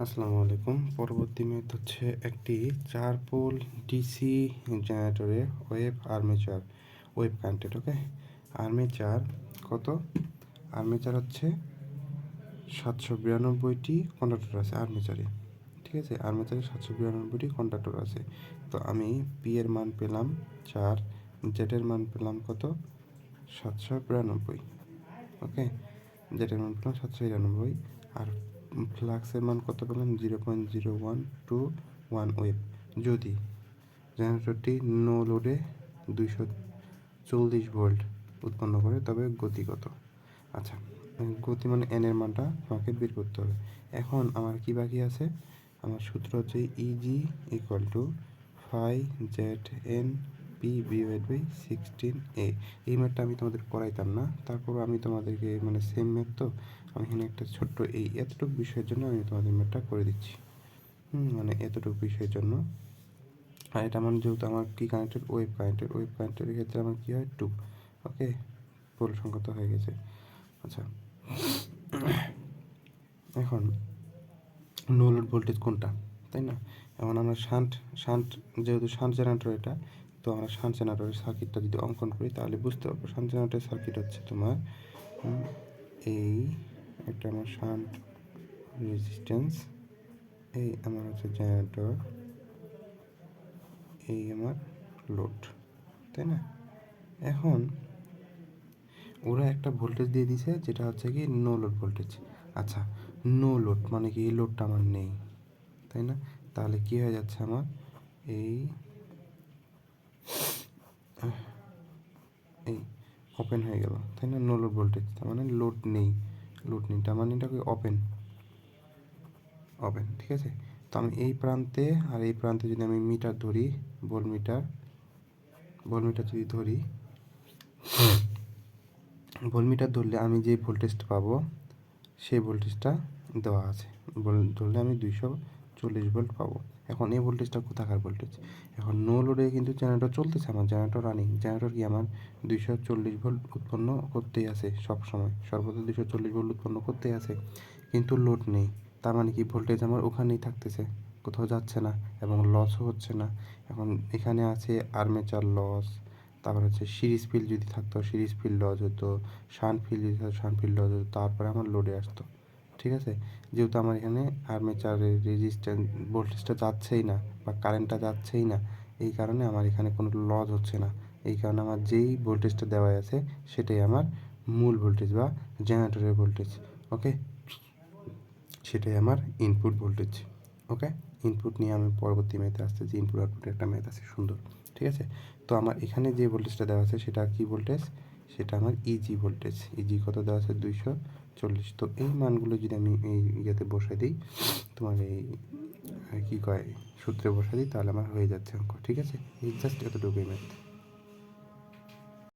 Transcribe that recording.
আসসালামু আলাইকুম। পরবর্তী ম্যাথ হচ্ছে একটি চার pole DC জেনারেটরে wave armature, wave connected, okay? Armature কত? আর্মেচার হচ্ছে সাতশো বিরানব্বইটি কন্ডাক্টর আছে আর্মেচারে, ঠিক আছে? আর্মেচারে সাতশো বিরানব্বইটি কন্ডাক্টর আছে। তো আমি পি এর মান পেলাম চার জেডের মান পেলাম কত? সাতশো বিরানব্বই, ওকে? জেডের মান পেলাম সাতশো বিরানব্বই। আর ফ্লাক্সের মান কত পেলাম zero point zero one two one wave. যদি জেনারেটরটি নো লোডে দুইশো চল্লিশ ভোল্ট উৎপন্ন করে, তবে গতি কত আচ্ছা গতি মানে এন এর মানটা আমাকে বের করতে হবে। এখন আমার কি বাকি আছে? আমার সূত্র হচ্ছে E G equal to phi Z N P divide by sixteen A এই ম্যাথটা আমি তোমাদের করাইতাম না। তারপর আমি তোমাদেরকে মানে সেম ম্যাথ তো। আমি এখানে একটা ছোট্ট এই এতটুকু বিষয়ের জন্য আমি তোমাদের ম্যাথটা করে দিচ্ছি। মানে এতটুকু বিষয়ের জন্য। আর এটা আমার যেহেতু আমার কি কানেক্টেড ওয়েব কানেক্টেড ওয়েব কানেক্টেডের ক্ষেত্রে আমার কী হয়? টু ওকে পোল সংখ্যা হয়ে গেছে। আচ্ছা। এখন নো লোড ভোল্টেজ কোনটা? তাই না? এখন আমরা শান্ট শান্ট যেহেতু শান্ট জেনারেটর এটা তো আমরা শান্ট জেনারেটরের সার্কিটটা যদি অঙ্কন করি, তাহলে বুঝতে পারব শান্ট জেনারেটরের সার্কিট হচ্ছে তোমার এই একটা আমার শান্ট রেজিস্ট্যান্স এই আমার হচ্ছে জেনারেটর এই আমার লোড তাই না? এখন ওরা একটা ভোল্টেজ দিয়ে দিছে, যেটা হচ্ছে কি নো লোড ভোল্টেজ আচ্ছা নো লোড মানে কি? এই লোডটা আমার নেই, তাই না? তাহলে কি হয়ে যাচ্ছে আমার? এই এই ওপেন হয়ে গেল। তাই না? নো লোড ভোল্টেজ তার মানে লোড নেই। লোড নেই, তার মানে এটাকে ওপেন ওপেন ঠিক আছে? তো আমি এই প্রান্তে আর এই প্রান্তে যদি আমি মিটার ধরি বল মিটার বল মিটার যদি ধরি বল মিটার ধরলে আমি যে ভোল্টেজটা পাবো, সেই ভোল্টেজটা দেওয়া আছে। ধরলে আমি দুইশো চল্লিশ ভোল্ট পাবো। এখন এই ভোল্টেজটা কোথাকার ভোল্টেজ এখন নো লোডে কিন্তু জেনারেটর চলতেছে আমার জেনারেটর রানিং জেনারেটর কি আমার? দুইশো চল্লিশ ভোল্ট উৎপন্ন করতেই আছে সব সময় সর্বদা দুইশো চল্লিশ ভোল্ট উৎপন্ন করতেই আছে, কিন্তু লোড নেই। তার মানে কি? ভোল্টেজ আমার ওখানেই থাকতেছে, কোথাও যাচ্ছে না এবং লসও হচ্ছে না। এখন এখানে আছে আর্মেচার লস তারপর হচ্ছে সিরিজ ফিল যদি থাকতো সিরিজ ফিল লস হতো শান ফিল যদি থাকতো শান ফিল লস হতো, তারপরে আমার লোডে আসতো। ঠিক আছে? যেহেতু আমার এখানে আর্মেচারের রেজিস্ট্যান্স ভোল্টেজটা যাচ্ছেই না বা কারেন্টটা যাচ্ছেই না, এই কারণে আমার এখানে কোনো লস হচ্ছে না। এই কারণে আমার যেই ভোল্টেজটা দেওয়া আছে, সেটাই আমার মূল ভোল্টেজ বা জেনারেটরের ভোল্টেজ ওকে সেটাই আমার ইনপুট ভোল্টেজ ওকে ইনপুট নিয়ে আমি পরবর্তী ম্যাথে যে ইনপুট আউটপুট একটা ম্যাথ আছে, সুন্দর, ঠিক আছে? তো আমার এখানে যে ভোল্টেজটা দেওয়া আছে, সেটা কি ভোল্টেজ সেটা আমার ইজি ভোল্টেজ ইজি কত দেওয়া আছে? দুইশো চল্লিশ। তো এই মানগুলো যদি আমি এই ইয়েতে বসে দিই, তোমার এই কী কয়, সূত্রে বসে দিই, তাহলে আমার হয়ে যাচ্ছে অঙ্ক, ঠিক আছে? এই জাস্ট এতটুকুই ম্যাথ